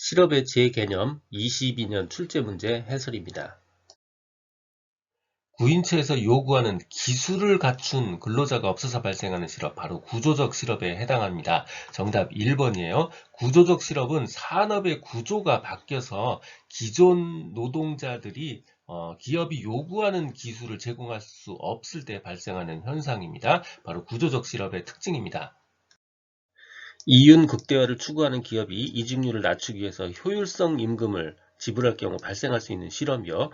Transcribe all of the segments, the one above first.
실업의 재개념 22년 출제 문제 해설입니다. 구인처에서 요구하는 기술을 갖춘 근로자가 없어서 발생하는 실업, 바로 구조적 실업에 해당합니다. 정답 1번이에요. 구조적 실업은 산업의 구조가 바뀌어서 기존 노동자들이 어, 기업이 요구하는 기술을 제공할 수 없을 때 발생하는 현상입니다. 바로 구조적 실업의 특징입니다. 이윤 극대화를 추구하는 기업이 이직률을 낮추기 위해서 효율성 임금을 지불할 경우 발생할 수 있는 실험이요.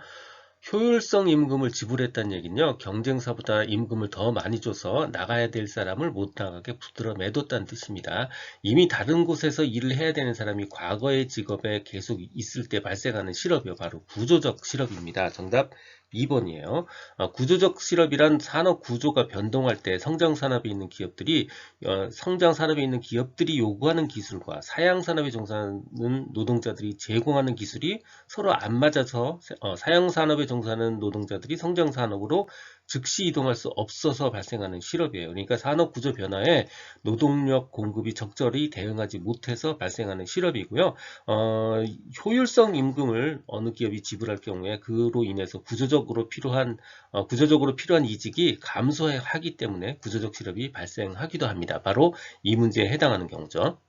효율성 임금을 지불했다는 얘기는요. 경쟁사보다 임금을 더 많이 줘서 나가야 될 사람을 못 나가게 붙들어 매뒀다는 뜻입니다. 이미 다른 곳에서 일을 해야 되는 사람이 과거의 직업에 계속 있을 때 발생하는 실업이요. 바로 구조적 실업입니다. 정답 2번이에요. 어, 구조적 실업이란 산업 구조가 변동할 때 성장 산업에 있는 기업들이 어, 성장 산업에 있는 기업들이 요구하는 기술과 사양 산업에 종사하는 노동자들이 제공하는 기술이 서로 안 맞아서 어, 사양 산업에 종사하는 노동자들이 성장 산업으로 즉시 이동할 수 없어서 발생하는 실업이에요. 그러니까 산업 구조 변화에 노동력 공급이 적절히 대응하지 못해서 발생하는 실업이고요. 어, 효율성 임금을 어느 기업이 지불할 경우에 그로 인해서 구조적으로 필요한 어, 구조적으로 필요한 이직이 감소하기 때문에 구조적 실업이 발생하기도 합니다. 바로 이 문제에 해당하는 경우죠.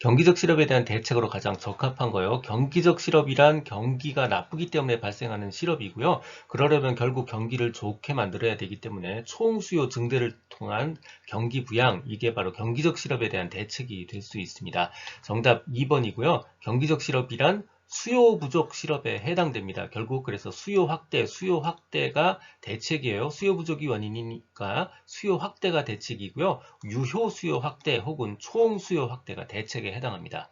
경기적 실업에 대한 대책으로 가장 적합한 거예요. 경기적 실업이란 경기가 나쁘기 때문에 발생하는 실업이고요. 그러려면 결국 경기를 좋게 만들어야 되기 때문에 총수요 증대를 통한 경기 부양 이게 바로 경기적 실업에 대한 대책이 될 수 있습니다. 정답 2번이고요. 경기적 실업이란 수요 부족 실업에 해당됩니다. 결국 그래서 수요 확대, 수요 확대가 대책이에요. 수요 부족이 원인이니까 수요 확대가 대책이고요. 유효 수요 확대 혹은 총 수요 확대가 대책에 해당합니다.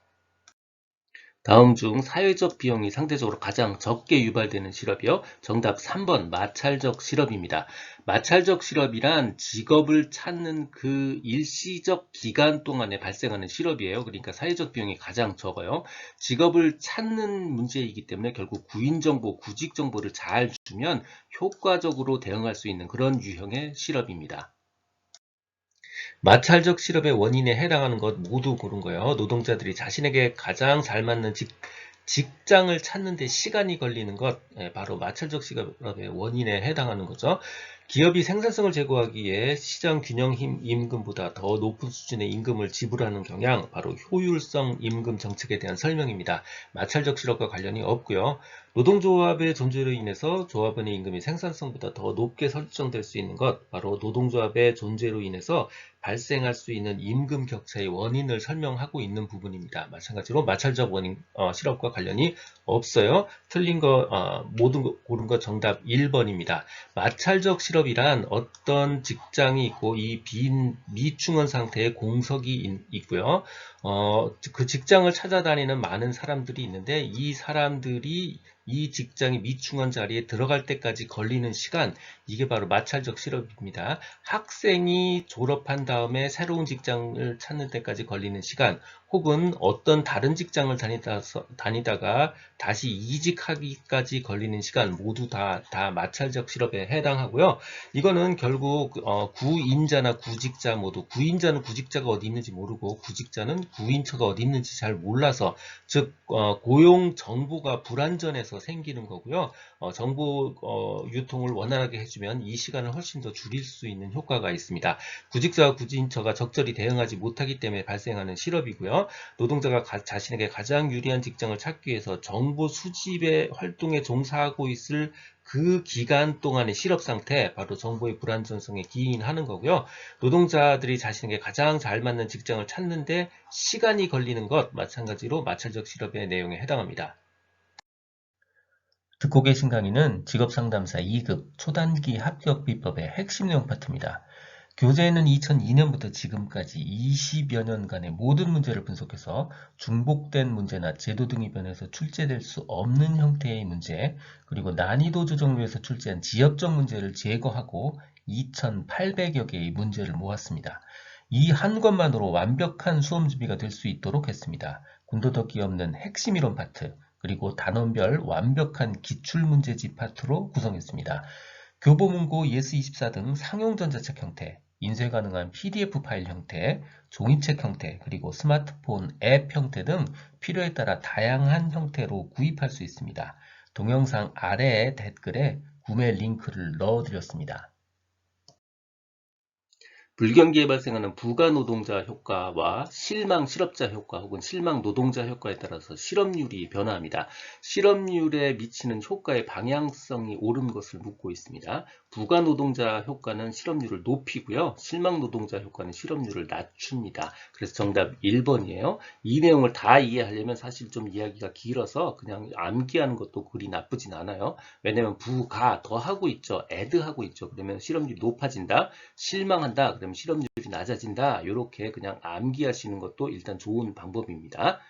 다음 중 사회적 비용이 상대적으로 가장 적게 유발되는 실업이요. 정답 3번 마찰적 실업입니다. 마찰적 실업이란 직업을 찾는 그 일시적 기간 동안에 발생하는 실업이에요. 그러니까 사회적 비용이 가장 적어요. 직업을 찾는 문제이기 때문에 결국 구인 정보, 구직 정보를 잘 주면 효과적으로 대응할 수 있는 그런 유형의 실업입니다. 마찰적 실업의 원인에 해당하는 것 모두 고른 거예요. 노동자들이 자신에게 가장 잘 맞는 직, 직장을 찾는 데 시간이 걸리는 것 예, 바로 마찰적 실업의 원인에 해당하는 거죠. 기업이 생산성을 제고하기에 시장 균형 임금보다 더 높은 수준의 임금을 지불하는 경향, 바로 효율성 임금 정책에 대한 설명입니다. 마찰적 실업과 관련이 없고요. 노동조합의 존재로 인해서 조합원의 임금이 생산성보다 더 높게 설정될 수 있는 것, 바로 노동조합의 존재로 인해서 발생할 수 있는 임금 격차의 원인을 설명하고 있는 부분입니다. 마찬가지로 마찰적 원인 어, 실업과 관련이 없어요. 틀린 거 어, 모든 거, 고른 거 정답 1번입니다. 마찰적 실업 이란 어떤 직장이 있고 이 빈 미충원 상태의 공석이 있, 고요. 어, 그 직장을 찾아다니는 많은 사람들이 있는데 이 사람들이 이 직장이 미충원 자리에 들어갈 때까지 걸리는 시간 이게 바로 마찰적 실업입니다. 학생이 졸업한 다음에 새로운 직장을 찾는 때까지 걸리는 시간 혹은 어떤 다른 직장을 다니다, 다니다가 다시 이직하기까지 걸리는 시간 모두 다, 다 마찰적 실업에 해당하고요. 이거는 결국 어, 구인자나 구직자 모두 구인자는 구직자가 어디 있는지 모르고 구직자는 구인처가 어디 있는지 잘 몰라서 즉 어, 고용 정보가 불안전해서 생기는 거고요. 어, 정보 어, 유통을 원활하게 해주면 이 시간을 훨씬 더 줄일 수 있는 효과가 있습니다. 구직자와 구인처가 적절히 대응하지 못하기 때문에 발생하는 실업이고요. 노동자가 가, 자신에게 가장 유리한 직장을 찾기 위해서 정보 수집의 활동에 종사하고 있을 그 기간 동안의 실업 상태, 바로 정보의 불안전성에 기인하는 거고요. 노동자들이 자신에게 가장 잘 맞는 직장을 찾는데 시간이 걸리는 것, 마찬가지로 마찰적 실업의 내용에 해당합니다. 듣고 계신 강의는 직업상담사 2급 초단기 합격 비법의 핵심 내용 파트입니다. 교재에는 2002년부터 지금까지 20여 년간의 모든 문제를 분석해서 중복된 문제나 제도 등이 변해서 출제될 수 없는 형태의 문제, 그리고 난이도 조정을 위해서 출제한 지역적 문제를 제거하고 2,800여 개의 문제를 모았습니다. 이한 것만으로 완벽한 수험 준비가 될 수 있도록 했습니다. 군더더기 없는 핵심 이론 파트, 그리고 단원별 완벽한 기출문제집 파트로 구성했습니다. 교보문고 예스24 등 상용전자책 형태, 인쇄 가능한 PDF 파일 형태, 종이책 형태, 그리고 스마트폰 앱 형태 등 필요에 따라 다양한 형태로 구입할 수 있습니다. 동영상 아래 댓글에 구매 링크를 넣어드렸습니다. 불경기에 발생하는 부가 노동자 효과와 실망 실업자 효과 혹은 실망 노동자 효과에 따라서 실업률이 변화합니다. 실업률에 미치는 효과의 방향성이 옳은 것을 묻고 있습니다. 부가 노동자 효과는 실업률을 높이고요. 실망 노동자 효과는 실업률을 낮춥니다. 그래서 정답 1번이에요. 이 내용을 다 이해하려면 사실 좀 이야기가 길어서 그냥 암기하는 것도 그리 나쁘진 않아요. 왜냐면 부가 더 하고 있죠. 애드 하고 있죠. 그러면 실업률이 높아진다. 실망한다. 그러면 실업률이 낮아진다. 이렇게 그냥 암기하시는 것도 일단 좋은 방법입니다.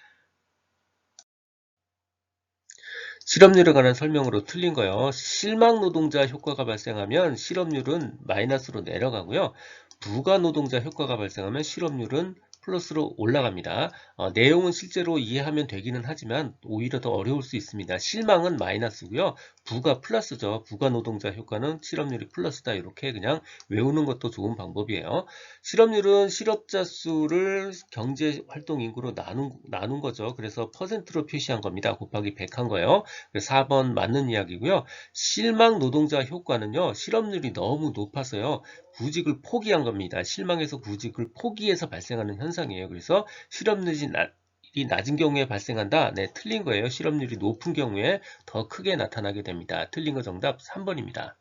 실업률에 관한 설명으로 틀린 거요. 실망 노동자 효과가 발생하면 실업률은 마이너스로 내려가고요. 부가 노동자 효과가 발생하면 실업률은 플러스로 올라갑니다. 어, 내용은 실제로 이해하면 되기는 하지만 오히려 더 어려울 수 있습니다. 실망은 마이너스고요. 부가 플러스죠. 부가 노동자 효과는 실업률이 플러스다. 이렇게 그냥 외우는 것도 좋은 방법이에요. 실업률은 실업자 수를 경제활동 인구로 나눈, 나눈 거죠. 그래서 퍼센트로 표시한 겁니다. 곱하기 100한 거예요. 4번 맞는 이야기고요. 실망 노동자 효과는요. 실업률이 너무 높아서요. 구직을 포기한 겁니다. 실망해서 구직을 포기해서 발생하는 현상이에요. 그래서 실업률이 낮, 이 낮은 경우에 발생한다. 네, 틀린 거예요. 실업률이 높은 경우에 더 크게 나타나게 됩니다. 틀린 거 정답 3번입니다.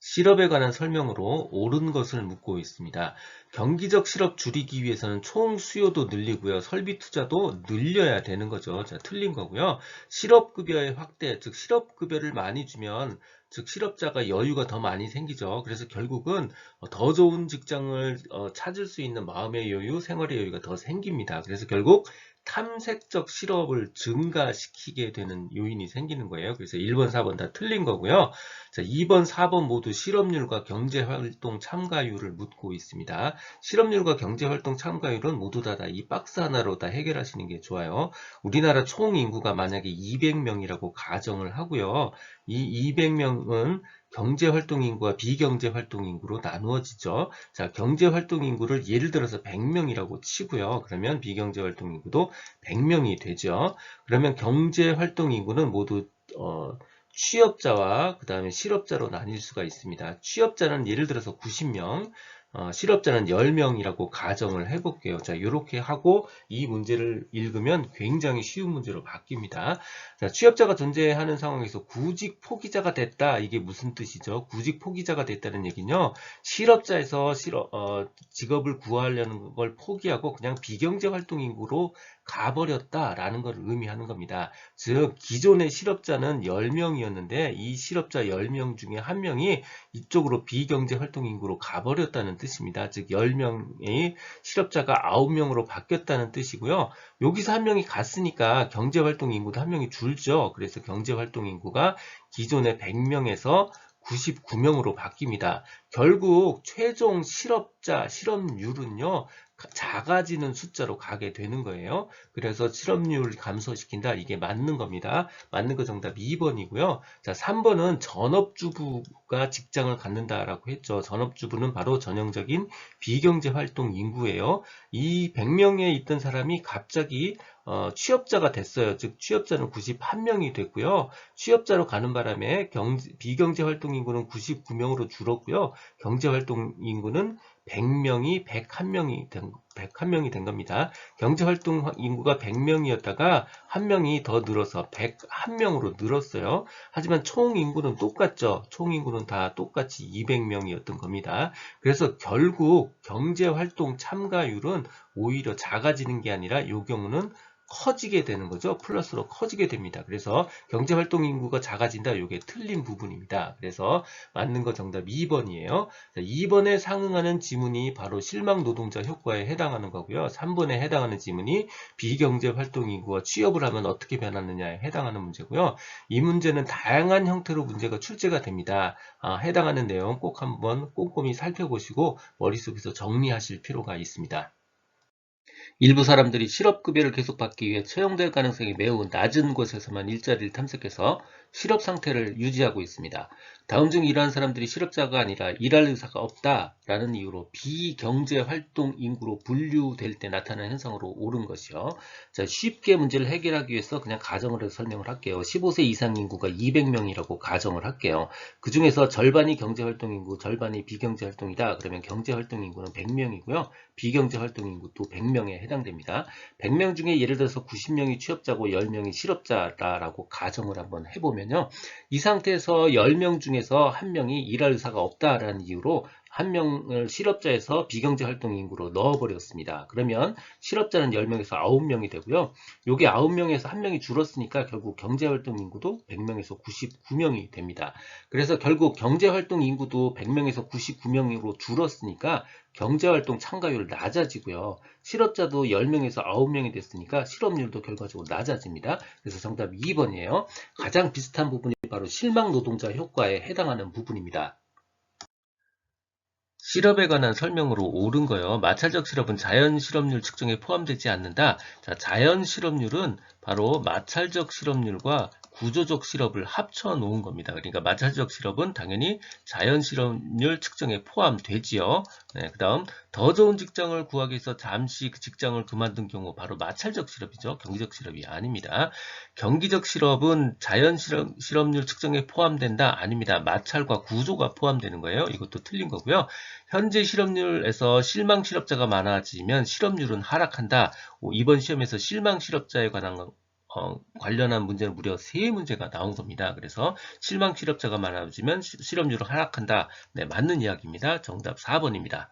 실업에 관한 설명으로 옳은 것을 묻고 있습니다. 경기적 실업 줄이기 위해서는 총 수요도 늘리고요. 설비 투자도 늘려야 되는 거죠. 자, 틀린 거고요. 실업급여의 확대, 즉 실업급여를 많이 주면 즉 실업자가 여유가 더 많이 생기죠. 그래서 결국은 더 좋은 직장을 어, 찾을 수 있는 마음의 여유, 생활의 여유가 더 생깁니다. 그래서 결국 탐색적 실업을 증가시키게 되는 요인이 생기는 거예요. 그래서 1번, 4번 다 틀린 거고요. 자, 2번, 4번 모두 실업률과 경제활동 참가율을 묻고 있습니다. 실업률과 경제활동 참가율은 모두 다 이 박스 하나로 다 해결하시는 게 좋아요. 우리나라 총 인구가 만약에 200명이라고 가정을 하고요. 이 200명은 경제활동 인구와 비경제활동 인구로 나누어지죠. 자, 경제활동 인구를 예를 들어서 100명이라고 치고요. 그러면 비경제활동 인구도 100명이 되죠. 그러면 경제활동 인구는 모두 어, 취업자와 그 다음에 실업자로 나뉠 수가 있습니다. 취업자는 예를 들어서 90명, 어, 실업자는 10명이라고 가정을 해볼게요. 자, 이렇게 하고 이 문제를 읽으면 굉장히 쉬운 문제로 바뀝니다. 자, 취업자가 존재하는 상황에서 구직 포기자가 됐다. 이게 무슨 뜻이죠? 구직 포기자가 됐다는 얘기는요. 실업자에서 실업, 어, 직업을 구하려는 걸 포기하고 그냥 비경제 활동 인구로 가버렸다라는 걸 의미하는 겁니다. 즉 기존의 실업자는 10명이었는데 이 실업자 10명 중에 한 명이 이쪽으로 비경제 활동 인구로 가버렸다는 뜻 입니다. 즉 10명의 실업자가 9명으로 바뀌었다는 뜻이고요. 여기서 한 명이 갔으니까 경제 활동 인구도 한 명이 줄죠. 그래서 경제 활동 인구가 기존의 100명에서 99명으로 바뀝니다. 결국 최종 실업자 실업률은요. 작아지는 숫자로 가게 되는 거예요. 그래서 실업률 감소시킨다. 이게 맞는 겁니다. 맞는 거 정답 2번이고요. 자, 3번은 전업주부가 직장을 갖는다라고 했죠. 전업주부는 바로 전형적인 비경제 활동 인구예요. 이 100명에 있던 사람이 갑자기 어, 취업자가 됐어요. 즉 취업자는 91명이 됐고요. 취업자로 가는 바람에 경제, 비경제 활동 인구는 99명으로 줄었고요. 경제 활동 인구는 100명이 101명이 된, 101명이 된 겁니다. 경제 활동 인구가 100명이었다가 한 명이 더 늘어서 101명으로 늘었어요. 하지만 총 인구는 똑같죠. 총 인구는 다 똑같이 200명이었던 겁니다. 그래서 결국 경제 활동 참가율은 오히려 작아지는 게 아니라 이 경우는 커지게 되는 거죠. 플러스로 커지게 됩니다. 그래서 경제활동 인구가 작아진다. 이게 틀린 부분입니다. 그래서 맞는 거 정답 2번이에요. 자, 2번에 상응하는 지문이 바로 실망 노동자 효과에 해당하는 거고요. 3번에 해당하는 지문이 비경제활동 인구와 취업을 하면 어떻게 변하느냐에 해당하는 문제고요. 이 문제는 다양한 형태로 문제가 출제가 됩니다. 아, 해당하는 내용 꼭 한번 꼼꼼히 살펴보시고 머릿속에서 정리하실 필요가 있습니다. 일부 사람들이 실업급여를 계속 받기 위해 채용될 가능성이 매우 낮은 곳에서만 일자리를 탐색해서 실업 상태를 유지하고 있습니다. 다음 중 이러한 사람들이 실업자가 아니라 일할 의사가 없다라는 이유로 비경제 활동 인구로 분류될 때 나타나는 현상으로 옳은 것이요. 자, 쉽게 문제를 해결하기 위해서 그냥 가정을 해서 설명을 할게요. 15세 이상 인구가 200명이라고 가정을 할게요. 그 중에서 절반이 경제 활동 인구, 절반이 비경제 활동이다. 그러면 경제 활동 인구는 100명이고요. 비경제 활동 인구도 100명에 해당됩니다. 100명 중에 예를 들어서 90명이 취업자고 10명이 실업자다라고 가정을 한번 해보면요. 이 상태에서 10명 중에 서 한 명이 일할 의사가 없다라는 이유로 한 명을 실업자에서 비경제 활동 인구로 넣어버렸습니다. 그러면 실업자는 10명에서 9명이 되고요. 요게 9명에서 1명이 줄었으니까 결국 경제 활동 인구도 100명에서 99명이 됩니다. 그래서 결국 경제 활동 인구도 100명에서 99명으로 줄었으니까 경제활동 참가율 낮아지고요. 실업자도 10명에서 9명이 됐으니까 실업률도 결과적으로 낮아집니다. 그래서 정답 2번이에요. 가장 비슷한 부분이 바로 실망 노동자 효과에 해당하는 부분입니다. 실업에 관한 설명으로 옳은 거요. 마찰적 실업은 자연 실업률 측정에 포함되지 않는다. 자, 자연 실업률은 바로 마찰적 실업률과 구조적 실업을 합쳐 놓은 겁니다. 그러니까 마찰적 실업은 당연히 자연 실업률 측정에 포함되지요. 네, 그 다음 더 좋은 직장을 구하기 위해서 잠시 그 직장을 그만둔 경우 바로 마찰적 실업이죠. 경기적 실업이 아닙니다. 경기적 실업은 자연 실업, 실업률 측정에 포함된다? 아닙니다. 마찰과 구조가 포함되는 거예요. 이것도 틀린 거고요. 현재 실업률에서 실망 실업자가 많아지면 실업률은 하락한다. 이번 시험에서 실망 실업자에 관한 어, 관련한 문제는 무려 세 문제가 나온 겁니다. 그래서 실망 실업자가 많아지면 시- 실업률은 하락한다. 네, 맞는 이야기입니다. 정답 4번입니다.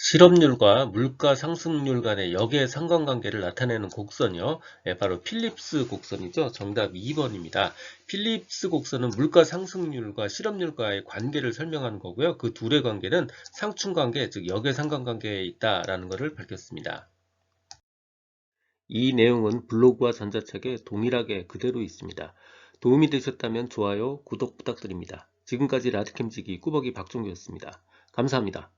실업률과 물가 상승률 간의 역의 상관관계를 나타내는 곡선이요. 예, 바로 필립스 곡선이죠. 정답 2번입니다. 필립스 곡선은 물가 상승률과 실업률과의 관계를 설명하는 거고요. 그 둘의 관계는 상충관계, 즉 역의 상관관계에 있다라는 것을 밝혔습니다. 이 내용은 블로그와 전자책에 동일하게 그대로 있습니다. 도움이 되셨다면 좋아요, 구독 부탁드립니다. 지금까지 라디캠지기 꾸벅이 박종규였습니다. 감사합니다.